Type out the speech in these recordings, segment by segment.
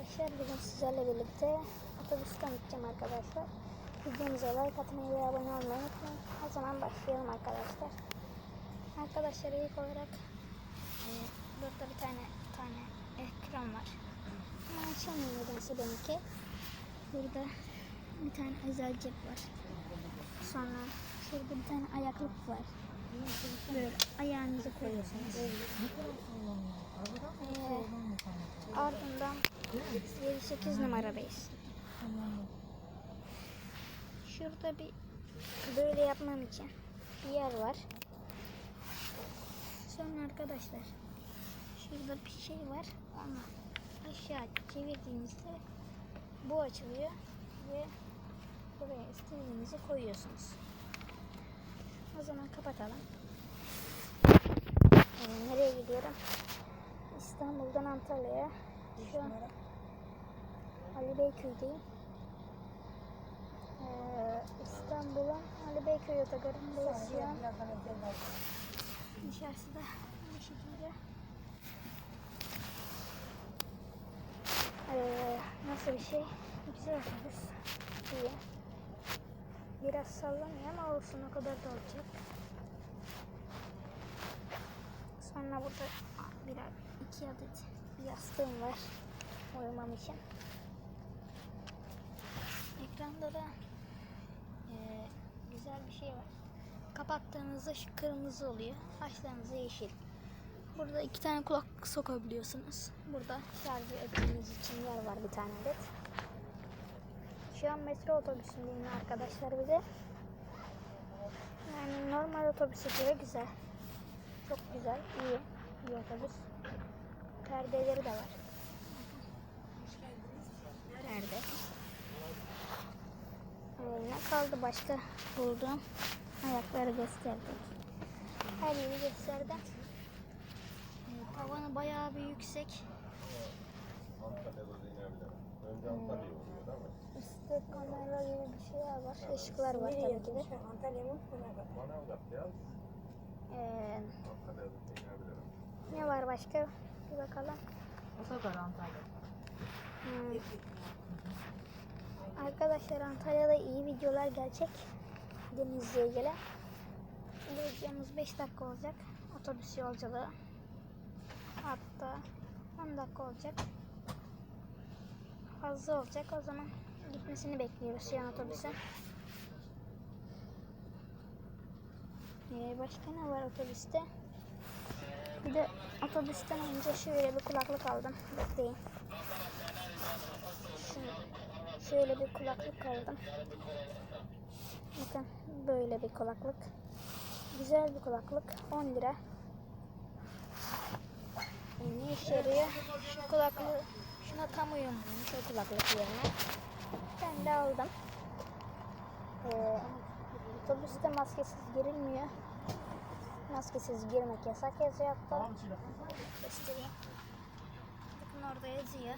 Arkadaşlar bugün sizlerle birlikte otobüsten gideceğim arkadaşlar. Videomuza like atmayı ve abone olmayı unutmayın. O zaman başlayalım arkadaşlar. Arkadaşlar ilk olarak e, burada bir tane tane ekran var. Ama açılmıyor nedense benimki. Burada bir tane özel cep var. Sonra şurada bir tane ayaklık var. Böyle ayağınızı koyuyorsunuz. Ee, ardından 7-8 numaradayız. Şurada bir böyle yapmam için bir yer var. Sonra arkadaşlar şurada bir şey var ama aşağı çevirdiğinizde bu açılıyor ve buraya istediğinizi koyuyorsunuz. O zaman kapatalım. Nereye gidiyorum? İstanbul'dan Antalya'ya. Şu an Ali Beyköy'deyim. Ee, İstanbul'un Ali Beyköy otogarındayız şu an. Dışarısı da bu şekilde. Ee, nasıl bir şey? Güzel otobüs. İyi. Biraz sallanıyor ama olsun o kadar da olacak. Sonra burada bir iki adet yastığım var uyumam için. Ekranda da eee, güzel bir şey var. Kapattığınızda şu kırmızı oluyor. Açtığınızda yeşil. Burada iki tane kulak sokabiliyorsunuz. Burada şarjı ettiğiniz için yer var bir tane adet. Şu an metro otobüsündeyim arkadaşlar bir de. Yani normal otobüse göre güzel. Çok güzel, iyi bir otobüs. Perdeleri de var. Perde. Ee, ne kaldı başka bulduğum? Ayakları gösterdim. Her yeri gösterdim. Ee, tavanı bayağı bir yüksek. Mi? Üstte kamera gibi bir şeyler var. Işıklar var tabii ki de. Antalya mı? Manavgat ya. Ee, da ne var başka? Bir bakalım. Otogar Antalya. Hmm. Arkadaşlar Antalya'da iyi videolar gelecek. Denizli'ye. Bu videomuz 5 dakika olacak. Otobüs yolculuğu. Hatta 10 dakika olacak. Fazla olacak. O zaman gitmesini bekliyoruz şu an Ee, başka ne var otobüste? Bir de otobüsten önce şöyle bir kulaklık aldım. Bekleyin. Şunu, şöyle bir kulaklık aldım. Bakın böyle bir kulaklık. Güzel bir kulaklık. 10 lira. E, Ne işe yarıyor? Şu kulaklığı şuna tam uyumluymuş o kulaklık yerine. Ben de aldım. Ee, otobüste maskesiz girilmiyor. Maskesiz girmek yasak yazıyor hatta. Göstereyim. Bakın orada yazıyor.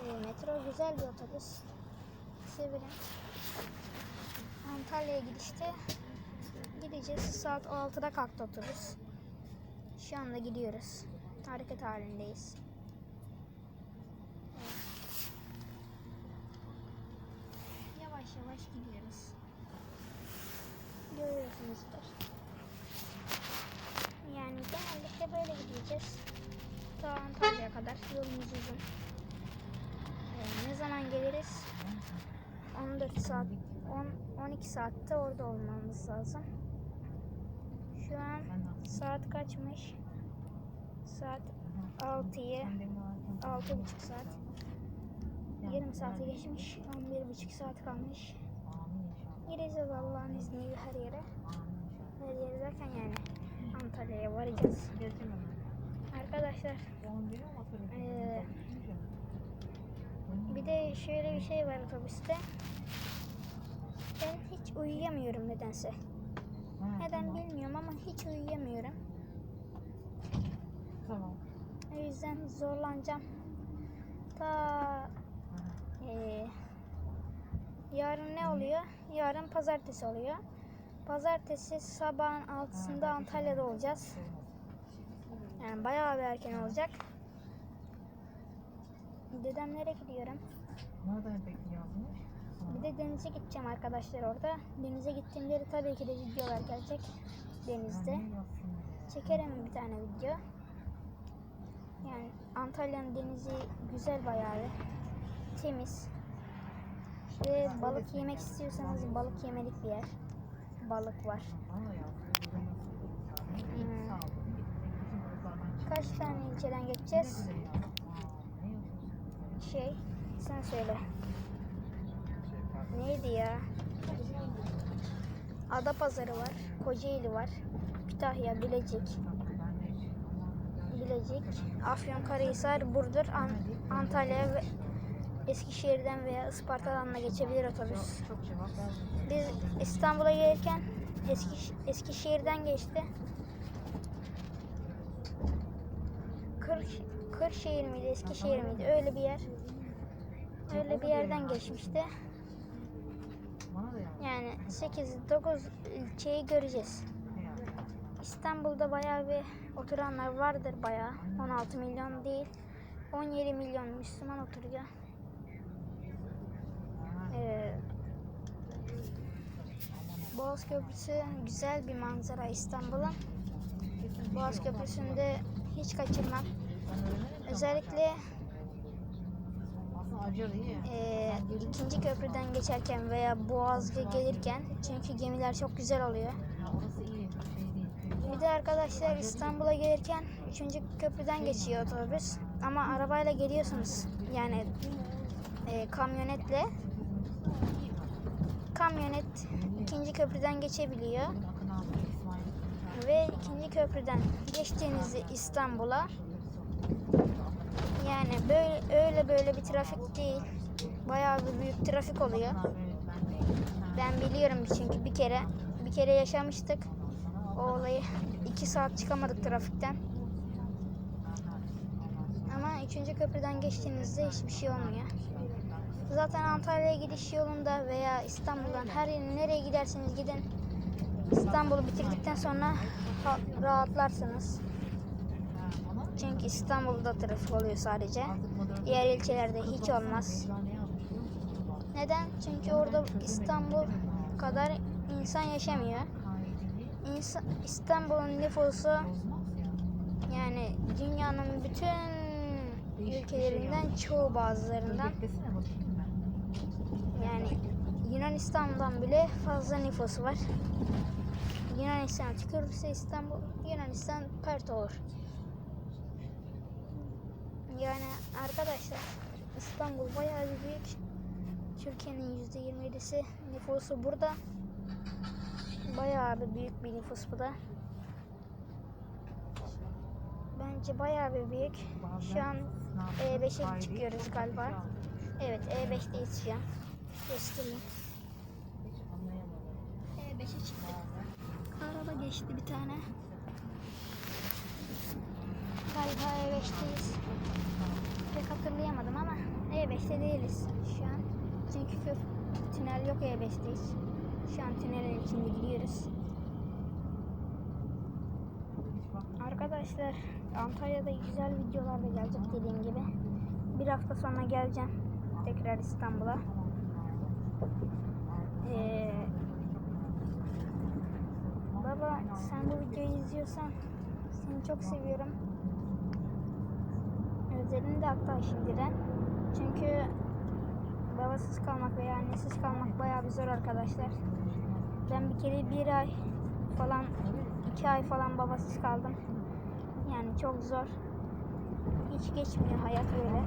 Ee, metro güzel bir otobüs. Severim. Antalya'ya gidişte gideceğiz. Saat 6'da kalktı otobüs. Şu anda gidiyoruz. Hareket halindeyiz. Evet. Yavaş yavaş gidiyoruz. Görüyorsunuzdur. Yani genellikle böyle gideceğiz. Ta Antalya'ya kadar yolumuz uzun. Ee, ne zaman geliriz? 14 saat, 10, 12 saatte orada olmamız lazım. Şu an saat kaçmış? Saat 6'yı, 6,5 saat. Yarım saati geçmiş, 11,5 saat kalmış. Gireceğiz Allah'ın izniyle her yere. Her yere derken yani Antalya'ya varacağız. Arkadaşlar Ee, bir de şöyle bir şey var otobüste. Ben hiç uyuyamıyorum nedense. Neden bilmiyorum ama hiç uyuyamıyorum. Tamam. O yüzden zorlanacağım. Ta ee, yarın ne oluyor? Yarın pazartesi oluyor. Pazartesi sabahın altısında Antalya'da olacağız. Yani bayağı bir erken olacak. Dedemlere gidiyorum. Nereden peki yazmış? Bir de denize gideceğim arkadaşlar orada. Denize gittiğimde de tabii ki de videolar gelecek. Denizde. Çekerim bir tane video. Yani Antalya'nın denizi güzel bayağı. Temiz. Ve balık yemek istiyorsanız balık yemelik bir yer. Balık var. Hmm. Kaç tane ilçeden geçeceğiz? Şey, sen söyle. Neydi ya? Adapazarı var, Kocaeli var, Kütahya, Bilecik, Bilecik, Afyonkarahisar, Burdur, An- Antalya ve Eskişehir'den veya Isparta'dan da geçebilir otobüs. Biz İstanbul'a gelirken Eskiş- Eskişehir'den geçti. Kır, Kırşehir miydi, Eskişehir miydi? Öyle bir yer. Öyle bir yerden geçmişti. Yani 8-9 ilçeyi göreceğiz. İstanbul'da bayağı bir oturanlar vardır bayağı. 16 milyon değil. 17 milyon Müslüman oturuyor. Ee, Boğaz Köprüsü güzel bir manzara İstanbul'un. Boğaz Köprüsü'nde hiç kaçırmam. Özellikle e, ikinci köprüden geçerken veya Boğaz'a gelirken çünkü gemiler çok güzel oluyor. Bir de arkadaşlar İstanbul'a gelirken 3. köprüden geçiyor otobüs. Ama arabayla geliyorsunuz. Yani e, kamyonetle. Kamyonet ikinci köprüden geçebiliyor. Ve ikinci köprüden geçtiğinizde İstanbul'a yani böyle öyle böyle bir trafik değil. Bayağı bir büyük trafik oluyor. Ben biliyorum çünkü bir kere bir kere yaşamıştık. O olayı iki saat çıkamadık trafikten. Ama üçüncü köprüden geçtiğinizde hiçbir şey olmuyor. Zaten Antalya'ya gidiş yolunda veya İstanbul'dan her yere nereye giderseniz gidin. İstanbul'u bitirdikten sonra ha- rahatlarsınız. Çünkü İstanbul'da trafik oluyor sadece. Diğer ilçelerde hiç olmaz. Neden? Çünkü orada İstanbul kadar insan yaşamıyor. İnsan, İstanbul'un nüfusu yani dünyanın bütün ülkelerinden çoğu bazılarından yani Yunanistan'dan bile fazla nüfusu var. Yunanistan tükürürse İstanbul, Yunanistan pert olur. Yani arkadaşlar İstanbul bayağı bir büyük. Türkiye'nin %27'si nüfusu burada. Bayağı bir büyük bir nüfus bu da. Bence bayağı bir büyük. Şu an E5'e çıkıyoruz galiba. Evet E5'teyiz şu an. Hiç anlayamadım. E5'e çıktık. Araba geçti bir tane. Galiba E5'teyiz. Pek hatırlayamadım ama E5'te değiliz şu an. Çünkü köp tünel yok E5'teyiz. Şu an tünelin içinde gidiyoruz. Arkadaşlar Antalya'da güzel videolar da gelecek dediğim gibi. Bir hafta sonra geleceğim tekrar İstanbul'a. Ee, baba sen bu videoyu izliyorsan seni çok seviyorum. Özledim de hatta şimdiden. Çünkü babasız kalmak veya annesiz kalmak bayağı bir zor arkadaşlar. Ben bir kere bir ay falan, iki ay falan babasız kaldım. Yani çok zor. Hiç geçmiyor hayat öyle.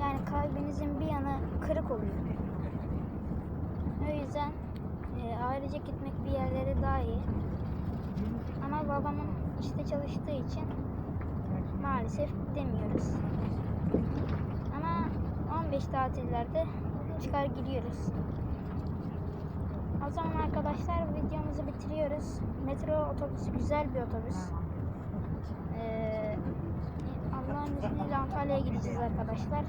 Yani kalbinizin bir yanı kırık oluyor. O yüzden e, ailece gitmek bir yerlere daha iyi. Ama babamın işte çalıştığı için maalesef demiyoruz. Ama 15 tatillerde çıkar gidiyoruz. O zaman arkadaşlar videomuzu bitiriyoruz. Metro otobüsü güzel bir otobüs. Ee, Allah'ın izniyle Antalya'ya gideceğiz arkadaşlar.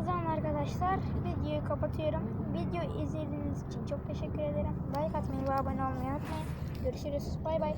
O zaman arkadaşlar videoyu kapatıyorum. Video izlediğiniz için çok teşekkür ederim. Like atmayı ve abone olmayı unutmayın. Görüşürüz. Bay bay.